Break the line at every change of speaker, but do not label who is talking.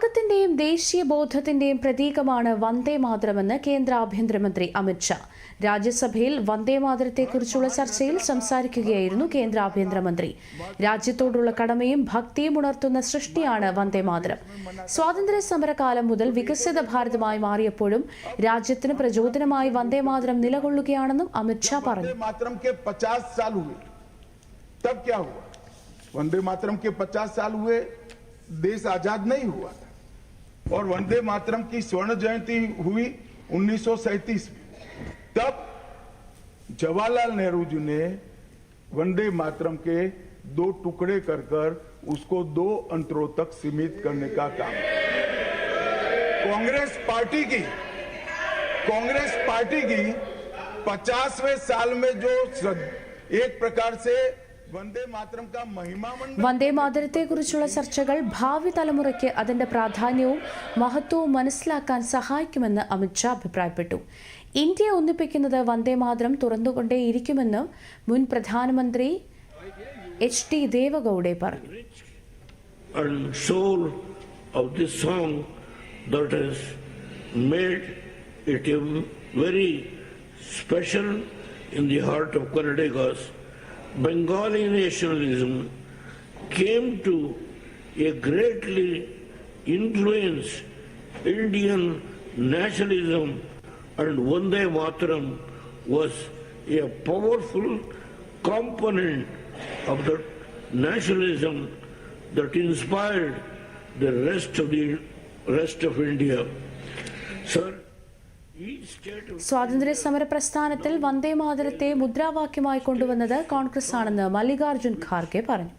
ത്യാഗത്തിന്റെയും ദേശീയ ബോധത്തിന്റെയും പ്രതീകമാണ് വന്ദേ മാതരമെന്ന് കേന്ദ്ര ആഭ്യന്തരമന്ത്രി അമിത്ഷാ രാജ്യസഭയിൽ വന്ദേ മാതരത്തെക്കുറിച്ചുള്ള ചർച്ചയിൽ സംസാരിക്കുകയായിരുന്നു കേന്ദ്ര ആഭ്യന്തരമന്ത്രി രാജ്യത്തോടുള്ള കടമയും ഭക്തിയും ഉണർത്തുന്ന സൃഷ്ടിയാണ് വന്ദേ മാതരം സ്വാതന്ത്ര്യ സമരകാലം മുതൽ വികസിത ഭാരതമായി മാറിയപ്പോഴും രാജ്യത്തിന് പ്രചോദനമായി വന്ദേ മാതരം നിലകൊള്ളുകയാണെന്നും അമിത്ഷാ പറഞ്ഞു
वंदे मातरम के 50 साल हुए तब क्या हुआ वंदे मातरम के 50 साल हुए देश आजाद नहीं हुआ था और वंदे मातरम की स्वर्ण जयंती हुई 1937 में। तब जवाहरलाल नेहरू जी ने वंदे मातरम के दो टुकड़े कर कर उसको दो अंतरों तक सीमित करने का काम कांग्रेस पार्टी की, कांग्रेस पार्टी की पचासवें साल में जो एक प्रकार से
വന്ദേ മാതരത്തെക്കുറിച്ചുള്ള ചർച്ചകൾ ഭാവി തലമുറയ്ക്ക് അതിന്റെ പ്രാധാന്യവും മഹത്വവും മനസ്സിലാക്കാൻ സഹായിക്കുമെന്ന് അമിത്ഷാ അഭിപ്രായപ്പെട്ടു. ഇന്ത്യ ഒന്നിപ്പിക്കുന്നത് വന്ദേ മാതരം തുറന്നുകൊണ്ടേയിരിക്കുമെന്ന് മുൻ പ്രധാനമന്ത്രി എച്ച് ടി ദേവഗൌഡെ പറഞ്ഞു.
Bengali nationalism came to a greatly influence Indian nationalism and Vande Mataram was a powerful component of the nationalism that inspired the rest of the rest of India. Sir,
സ്വാതന്ത്ര്യ സമര പ്രസ്ഥാനത്തിൽ വന്ദേ മാതരത്തെ മുദ്രാവാക്യമായി കൊണ്ടുവന്നത് കോൺഗ്രസ് ആണെന്ന് മല്ലികാർജുൻ ഖാർഗെ പറഞ്ഞു